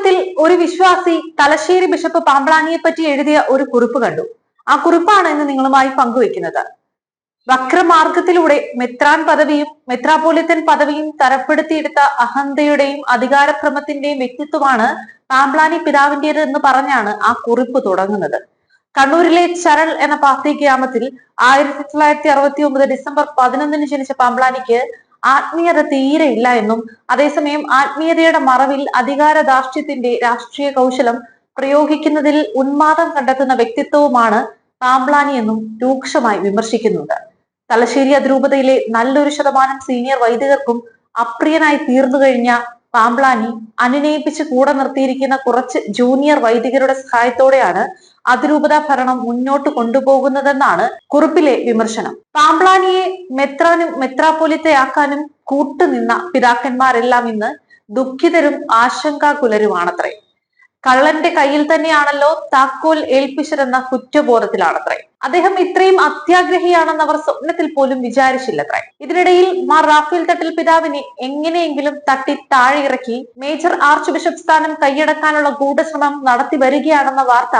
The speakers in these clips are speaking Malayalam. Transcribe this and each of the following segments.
അഭിമുഖത്തിൽ ഒരു വിശ്വാസി തലശ്ശേരി ബിഷപ്പ് പാമ്പളാനിയെ പറ്റി എഴുതിയ ഒരു കുറിപ്പ് കണ്ടു. ആ കുറിപ്പാണ് ഇന്ന് നിങ്ങളുമായി പങ്കുവെക്കുന്നത് വക്രമാർഗത്തിലൂടെ മെത്രാൻ പദവിയും മെത്രാപോലിത്തൻ പദവിയും തരപ്പെടുത്തിയെടുത്ത അഹന്തയുടെയും അധികാരക്രമത്തിന്റെയും വ്യക്തിത്വമാണ് പാമ്പ്ലാനി പിതാവിന്റേത് എന്ന് പറഞ്ഞാണ് ആ കുറിപ്പ് തുടങ്ങുന്നത്. കണ്ണൂരിലെ ചരൾ എന്ന പാർട്ടി ഗ്രാമത്തിൽ ആയിരത്തി തൊള്ളായിരത്തി അറുപത്തി ഒമ്പത് ഡിസംബർ പതിനൊന്നിന് ജനിച്ച പാമ്പ്ലാനിക്ക് ആത്മീയത തീരെ ഇല്ല എന്നും അതേസമയം ആത്മീയതയുടെ മറവിൽ അധികാര ധാർഷ്ട്യത്തിന്റെ രാഷ്ട്രീയ കൗശലം പ്രയോഗിക്കുന്നതിൽ ഉന്മാദം കണ്ടെത്തുന്ന വ്യക്തിത്വവുമാണ് താംബ്ലാനി എന്നും രൂക്ഷമായി വിമർശിക്കുന്നുണ്ട്. തലശ്ശേരി അതിരൂപതയിലെ നല്ലൊരു ശതമാനം സീനിയർ വൈദികർക്കും അപ്രിയനായി തീർന്നു കഴിഞ്ഞ പാമ്പ്ലാനി അനുനയിപ്പിച്ച് കൂടെ നിർത്തിയിരിക്കുന്ന കുറച്ച് ജൂനിയർ വൈദികരുടെ സഹായത്തോടെയാണ് അതിരൂപത ഭരണം മുന്നോട്ട് കൊണ്ടുപോകുന്നതെന്നാണ് കുറിപ്പിലെ വിമർശനം. പാമ്പ്ലാനിയെ മെത്രാനും മെത്രാപ്പൊലിത്തയാക്കാനും കൂട്ടുനിന്ന പിതാക്കന്മാരെല്ലാം ഇന്ന് ദുഃഖിതരും ആശങ്കാകുലരുമാണത്രേ. കള്ളന്റെ കയ്യിൽ തന്നെയാണല്ലോ താക്കോൽ ഏൽപ്പിച്ചതെന്ന കുറ്റബോധത്തിലാണത്രേ. അദ്ദേഹം ഇത്രയും അത്യാഗ്രഹിയാണെന്ന് അവർ സ്വപ്നത്തിൽ പോലും വിചാരിച്ചില്ലത്രേ. ഇതിനിടയിൽ മാർ റാഫേൽ തട്ടിൽ പിതാവിനെ എങ്ങനെയെങ്കിലും തട്ടി താഴെ ഇറക്കി മേജർ ആർച്ച് ബിഷപ്പ് സ്ഥാനം കൈയടക്കാനുള്ള ഗൂഢശ്രമം നടത്തി വരികയാണെന്ന വാർത്ത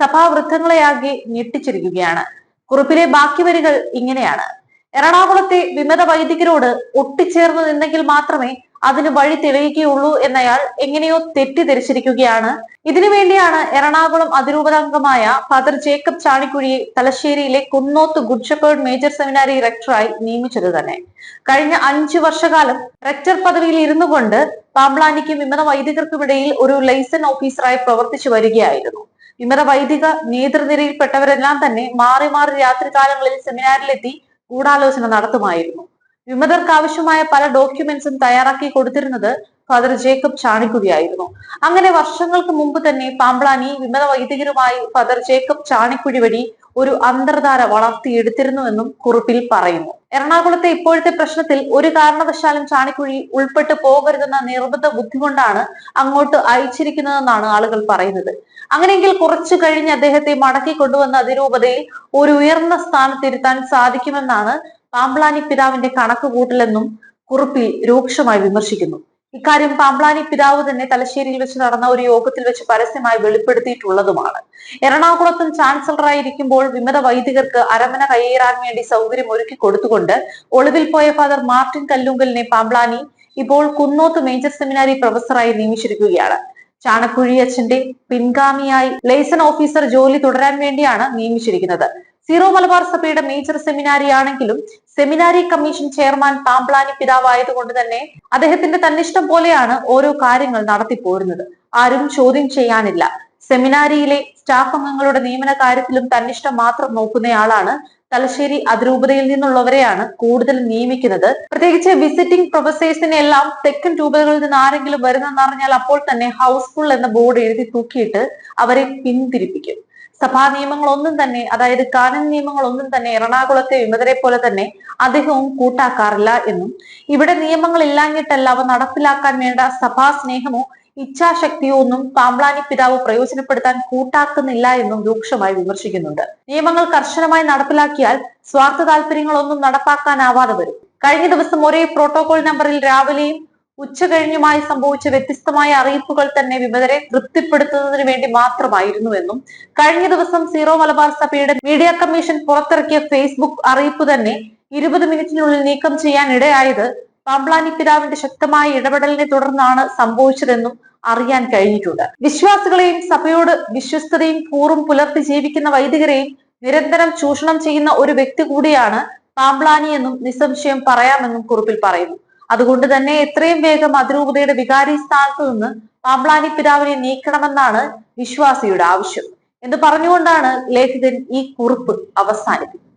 സഭാവൃദ്ധങ്ങളെയാകെ ഞെട്ടിച്ചിരിക്കുകയാണ്. കുറിപ്പിലെ ബാക്കി വരികൾ ഇങ്ങനെയാണ്. എറണാകുളത്തെ വിമത വൈദികരോട് ഒട്ടിച്ചേർന്ന് നിന്നെങ്കിൽ മാത്രമേ അതിന് വഴി തെളിയിക്കുകയുള്ളൂ എന്നയാൾ എങ്ങനെയോ തെറ്റിദ്ധരിച്ചിരിക്കുകയാണ്. ഇതിനു വേണ്ടിയാണ് എറണാകുളം അതിരൂപതാംഗമായ ഫാദർ ജേക്കബ് ചാണിക്കുഴിയെ തലശ്ശേരിയിലെ Kunnoth good shepherd major seminary റെക്ടറായി നിയമിച്ചത് തന്നെ. കഴിഞ്ഞ അഞ്ചു വർഷകാലം റെക്ടർ പദവിയിൽ ഇരുന്നു കൊണ്ട് പാമ്പ്ലാനിക്കും വിമത വൈദികർക്കുമിടയിൽ ഒരു ലൈസൻ ഓഫീസറായി പ്രവർത്തിച്ചു വരികയായിരുന്നു. വിമത വൈദിക നേതൃനിരയിൽപ്പെട്ടവരെല്ലാം തന്നെ മാറി മാറി രാത്രികാലങ്ങളിൽ സെമിനാറിലെത്തി ഗൂഢാലോചന നടത്തുമായിരുന്നു. വിമതർക്ക് ആവശ്യമായ പല ഡോക്യുമെന്റ്സും തയ്യാറാക്കി കൊടുത്തിരുന്നത് ഫാദർ ജേക്കബ് ചാണിക്കുഴിയായിരുന്നു അങ്ങനെ വർഷങ്ങൾക്ക് മുമ്പ് തന്നെ പാമ്പ്ളാനി വിമത വൈദികരുമായി ഫാദർ ജേക്കബ് ചാണിക്കുഴി വഴി ഒരു അന്തർധാര വളർത്തിയെടുത്തിരുന്നുവെന്നും കുറിപ്പിൽ പറയുന്നു. എറണാകുളത്തെ ഇപ്പോഴത്തെ പ്രശ്നത്തിൽ ഒരു കാരണവശാലും ചാണിക്കുഴി ഉൾപ്പെട്ടു പോകരുതെന്ന നിർബന്ധ ബുദ്ധി കൊണ്ടാണ് അങ്ങോട്ട് അയച്ചിരിക്കുന്നതെന്നാണ് ആളുകൾ പറയുന്നത്. അങ്ങനെയെങ്കിൽ കുറച്ചു കഴിഞ്ഞ് അദ്ദേഹത്തെ മടക്കി കൊണ്ടുവന്ന അതിരൂപതയിൽ ഒരു ഉയർന്ന സ്ഥാനത്തിരുത്താൻ സാധിക്കുമെന്നാണ് പാമ്പ്ലാനി പിതാവിന്റെ കണക്ക് കൂട്ടലെന്നും കുറിപ്പിൽ രൂക്ഷമായി വിമർശിക്കുന്നു. ഇക്കാര്യം പാമ്പ്ലാനി പിതാവ് തന്നെ തലശ്ശേരിയിൽ വെച്ച് നടന്ന ഒരു യോഗത്തിൽ വെച്ച് പരസ്യമായി വെളിപ്പെടുത്തിയിട്ടുള്ളതുമാണ്. എറണാകുളത്തും ചാൻസലറായിരിക്കുമ്പോൾ വിമത വൈദികർക്ക് അരമന കയ്യേറാൻ വേണ്ടി സൗകര്യം ഒരുക്കി കൊടുത്തുകൊണ്ട് ഒളിവിൽ പോയ ഫാദർ മാർട്ടിൻ കല്ലുങ്കലിനെ പാമ്പ്ലാനി ഇപ്പോൾ കുന്നോത്ത് മേജർ സെമിനാരി പ്രൊഫസറായി നിയമിച്ചിരിക്കുകയാണ്. ചാണക്കുഴി അച്ഛന്റെ പിൻഗാമിയായി ലൈസൺ ഓഫീസർ ജോലി തുടരാൻ വേണ്ടിയാണ് നിയമിച്ചിരിക്കുന്നത്. സീറോ മലബാർ സഭയുടെ മേജർ സെമിനാരി ആണെങ്കിലും സെമിനാരി കമ്മീഷൻ ചെയർമാൻ പാമ്പ്ലാനി പിതാവായതുകൊണ്ട് തന്നെ അദ്ദേഹത്തിന്റെ തന്നിഷ്ടം പോലെയാണ് ഓരോ കാര്യങ്ങൾ നടത്തിപ്പോരുന്നത്. ആരും ചോദ്യം ചെയ്യാനില്ല. സെമിനാരിയിലെ സ്റ്റാഫ് അംഗങ്ങളുടെ നിയമന കാര്യത്തിലും തന്നിഷ്ടം മാത്രം നോക്കുന്നയാളാണ് തലശ്ശേരി അതിരൂപതയിൽ നിന്നുള്ളവരെയാണ് കൂടുതൽ നിയമിക്കുന്നത്. പ്രത്യേകിച്ച് വിസിറ്റിംഗ് പ്രൊഫസേഴ്സിനെ എല്ലാം തെക്കൻ രൂപതകളിൽ നിന്ന് ആരെങ്കിലും വരുന്നെന്നറിഞ്ഞാൽ അപ്പോൾ തന്നെ ഹൗസ്ഫുൾ എന്ന ബോർഡ് എഴുതി തൂക്കിയിട്ട് അവരെ പിന്തിരിപ്പിക്കും. സഭാ നിയമങ്ങളൊന്നും തന്നെ അതായത് കാനൻ നിയമങ്ങളൊന്നും തന്നെ എറണാകുളത്തെ വിമതരെ പോലെ തന്നെ അദ്ദേഹവും കൂട്ടാക്കാറില്ല എന്നും. ഇവിടെ നിയമങ്ങൾ ഇല്ലാഞ്ഞിട്ടല്ല അവ നടപ്പിലാക്കാൻ വേണ്ട സഭാ സ്നേഹമോ ഇച്ഛാശക്തിയോ ഒന്നും പാമ്പ്ലാനി പിതാവ് പ്രയോജനപ്പെടുത്താൻ കൂട്ടാക്കുന്നില്ല എന്നും രൂക്ഷമായി വിമർശിക്കുന്നുണ്ട്. നിയമങ്ങൾ കർശനമായി നടപ്പിലാക്കിയാൽ സ്വാർത്ഥ താല്പര്യങ്ങളൊന്നും നടപ്പാക്കാനാവാതെ വരും. കഴിഞ്ഞ ദിവസം ഒരേ പ്രോട്ടോകോൾ നമ്പറിൽ രാവിലെയും ഉച്ച കഴിഞ്ഞുമായി സംഭവിച്ച വ്യത്യസ്തമായ അറിയിപ്പുകൾ തന്നെ വിമതരെ തൃപ്തിപ്പെടുത്തുന്നതിന് വേണ്ടി മാത്രമായിരുന്നു എന്നും കഴിഞ്ഞ ദിവസം സീറോ മലബാർ സഭയുടെ മീഡിയ കമ്മീഷൻ പുറത്തിറക്കിയ ഫേസ്ബുക്ക് അറിയിപ്പ് തന്നെ ഇരുപത് മിനിറ്റിനുള്ളിൽ നീക്കം ചെയ്യാൻ ഇടയായത് പാമ്പ്ലാനി പിതാവിന്റെ ശക്തമായ ഇടപെടലിനെ തുടർന്നാണ് സംഭവിച്ചതെന്നും അറിയാൻ കഴിഞ്ഞിട്ടുണ്ട്. വിശ്വാസികളെയും സഭയോട് വിശ്വസ്തതയും കൂറും പുലർത്തി ജീവിക്കുന്ന വൈദികരെയും നിരന്തരം ചൂഷണം ചെയ്യുന്ന ഒരു വ്യക്തി കൂടിയാണ് പാമ്പ്ലാനി എന്നും നിസ്സംശയം പറയാമെന്നും കുറിപ്പിൽ പറയുന്നു. അതുകൊണ്ട് തന്നെ എത്രയും വേഗം അതിരൂപതയുടെ വികാരി സ്ഥാനത്ത് നിന്ന് പാമ്പ്ലാനി പിതാവിനെ നീക്കണമെന്നാണ് വിശ്വാസിയുടെ ആവശ്യം. എന്ന് പറഞ്ഞുകൊണ്ടാണ് ലേഖകൻ ഈ കുറിപ്പ് അവസാനിപ്പിക്കുന്നത്.